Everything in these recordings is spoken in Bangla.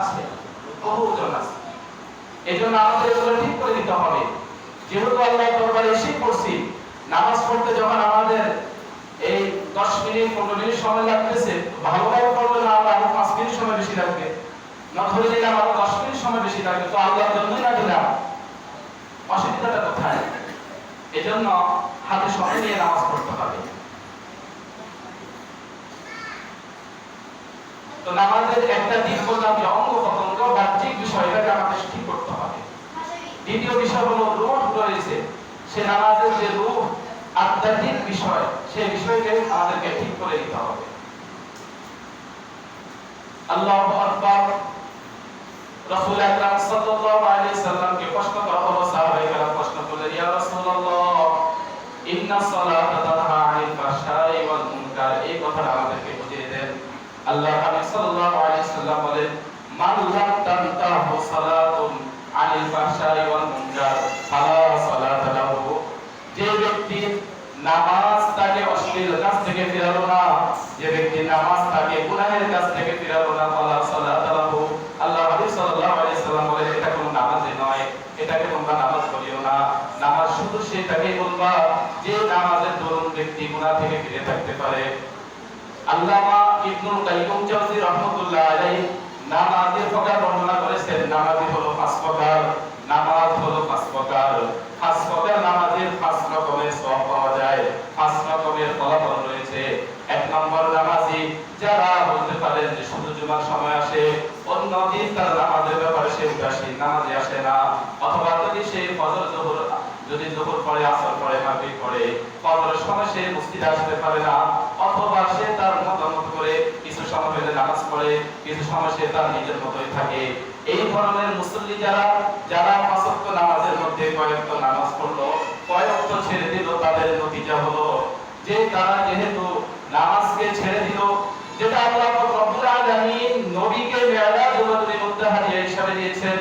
আছে বহুজন আছে। এই জন্য আমাদের এগুলো ঠিক করে দিতে হবে। যেহেতু আল্লাহ দরবারে এসে পড়ছি, নামাজ পড়তে যখন আমাদের এই দশ মিনিট, পনেরো মিনিট সময় লাগতেছে, ভালোভাবে পড়বে না আমরা আরও পাঁচ মিনিট সময় বেশি লাগবে। না ধরে নিলাম আরও দশ মিনিট সময় বেশি লাগবে, তো আল্লাহর জন্যই না দিলাম। অসুবিধাটা কোথায়? এজন্য হাতে সময় নিয়ে নামাজ পড়তে হবে। তো নামাজের একটা দিক বললাম যে অঙ্গ প্রত্যঙ্গ বাহ্যিক বিষয়টাকে আমাদের ঠিক করতে হবে। দ্বিতীয় বিষয় হলো রূহ রয়েছে। সে নামাজের যে রূহ, আধ্যাত্মিক বিষয় সেই বিষয়কে আমাদেরকে ঠিক করে দিতে হবে। আল্লাহু আকবার। রাসূল আকরাম সাল্লাল্লাহু আলাইহি প্রশ্ন করা হলো, সাহাবায়ে কেরাম প্রশ্ন করলেন, ইয়া রাসূলুল্লাহ, ইন্না তানহা আনিল ফাহশাই ওয়াল মুনকার এই কথাটা আমাদেরকে বুঝিয়ে দেন আল্লাহ হাবিব সাল্লাল্লাহু আলাইহি সাল্লাম বলেন, মান লাম তানতাহু সালাতুন আনিল ফাহশাই ওয়াল মুনকার, ফালা সালাতা লাহু। যে ব্যক্তি নামাজ তাকে অশ্লীল কাজ থেকে ফিরালো না, যে ব্যক্তি নামাজ তাকে গুনাহের কাজ থেকে ফিরালো না, ফালা সালাতা লাহু। আল্লাহ হাবিব সাল্লাল্লাহু আলাইহি সাল্লাম বলেন, এটা কোনো নামাজই নয়, এটাকে তোমরা নামাজ বলিও না। নামাজ শুধু সেটাকে বলবা যে নামাজের দরুন ব্যক্তি গুনাহ থেকে ফিরে থাকতে পারে। আল্লামা ইবনুল কাইয়ুম জাওজি রাহমাতুল্লাহ আলাইহি নামাজের প্রকার বর্ণনা করেছেন, নামাজি হলো পাঁচ প্রকার, নামাজ হলো পাঁচ প্রকার। পাঁচ প্রকার নামাজের পাঁচ রকমের সওয়াব পাওয়া যায়, পাঁচ রকমের ফলাফল রয়েছে। এক নম্বর নামাজি, যারা বলতে পারেন যে শুধু জুমার সময় আসে অন্য দিন তার নামাজের ব্যাপারে সে উদাসীন নামাজে আসে না। অথবা যদি সে ফজর, জোহর, যদি জোহর পড়ে, আসর পড়ে, মাগরিব পড়ে, ফজরের সময় সে মসজিদে আসতে পারে না। অথবা সে তার মত মত করে কিছু সময় পেলে নামাজ পড়ে কিছু সময় সে তার নিজের মতোই থাকে। এই ধরনের মুসল্লি যারা যারা পাঁচ নামাজের মধ্যে কয়েকটা নামাজ পড়ল কয়েকটা ছেড়ে দিল, তাদের নতিজা হলো যে তারা যেহেতু নামাজকে ছেড়ে দিল, যেটা আল্লাহ রব্বুল আলামিন নবীকে মেরাজ ও হাদিয়া হিসাবে দিয়েছেন।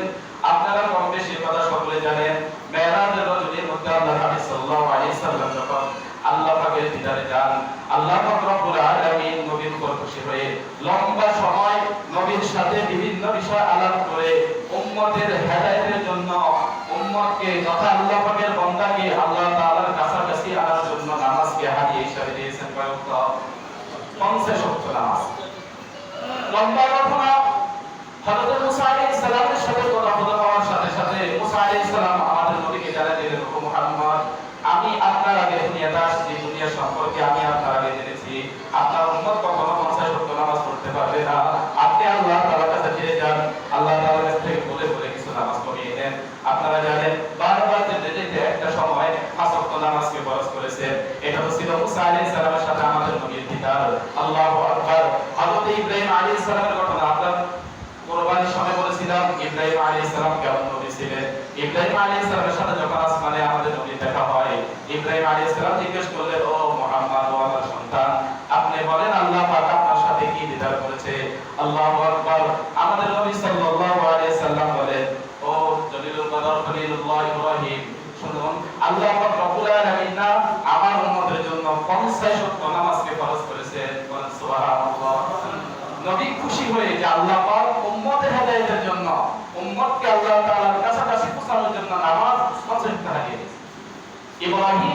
আপনারা কম বেশি কথা সকলে জানেন মেরাজ ও রজনীর মধ্যে আল্লাহ হাবিব সাল্লাল্লাহু আলাইহি সাল্লাম যখন আল্লাহ পাকের দিদারে যান, আল্লাহ পাক রব্বুল আলামিন নবীর উপর খুশি হয়ে লম্বা সময় সাথে বিভিন্ন বিষয় আলাপ করে উম্মতের হেদায়েতের জন্য উম্মতকে তথা আল্লাহ পাকের বান্দাকে আল্লাহ তাআলার কাছাকাছি আনার জন্য নামাজকে হারিয়ে হিসাবে দিয়েছেন কয়েকটা পঞ্চাশ নামাজ। লম্বা ঘটনা হযরত মুসা আলাইহিস সালামের সাথে কথা বলা হওয়ার সাথে সাথে মুসা আলাইহিস সালাম আমাদের নবীকে জানাই দিলেন ও মুহাম্মদ আমি আপনার আগে দুনিয়াতে আসছি দুনিয়া সম্পর্কে আমি আপনার আগে জেনেছি আপনার উম্মত কখনো পঞ্চাশ ওয়াক্ত নামাজ পড়তে পারবে না আপনি আল্লাহ তাআলার কাছে ফিরে যান আল্লাহ তাআলার কাছ থেকে বলে বলে কিছু নামাজ পড়িয়ে দেন আপনারা জানেন বারবার যেতে যেতে একটা সময় পাঁচ ওয়াক্ত নামাজকে ফরজ করেছেন এটা ছিল মুসা আলাইহিস সালামের সাথে আমাদের নবীর দিদার আল্লাহু আকবার। হযরত ইব্রাহিম আলাইহিস সালামের ঘটনা আপনার কোরবানির সময় বলেছিলাম, ইব্রাহিম আলাইহিস সালাম কেমন নবী ছিলেন? ইব্রাহিম আলাইহিস সালামের সাথে যখন আসমানে আমাদের নবী দেখা হয়, ইব্রাহিম আলাইহিস সালাম জিজ্ঞেস করলেন, ও মুহাম্মদ, ও আমার সন্তান, আপনি বলেন আল্লাহ পাক আপনার সাথে কি দিদার করেছে? আল্লাহু আকবার আমাদের নবী সাল্লাল্লাহু আলাইহি সাল্লাম বলেন ও জলিলুল কদর খলিলুল্লাহ ইব্রাহিম শুনুন আল্লাহ পাক রব্বুল আলামিন না আমার উম্মতের জন্য 50 ওয়াক্ত নামাজকে ফরজ করেছেন। নবী খুশি হয়ে যে আল্লাহ পাক উম্মতের হেদায়েতের জন্য, উম্মতকে আল্লাহ তাআলার কাছাকাছি পৌঁছানোর জন্য নামাজ করে দিয়েছেন। ইব্রাহিম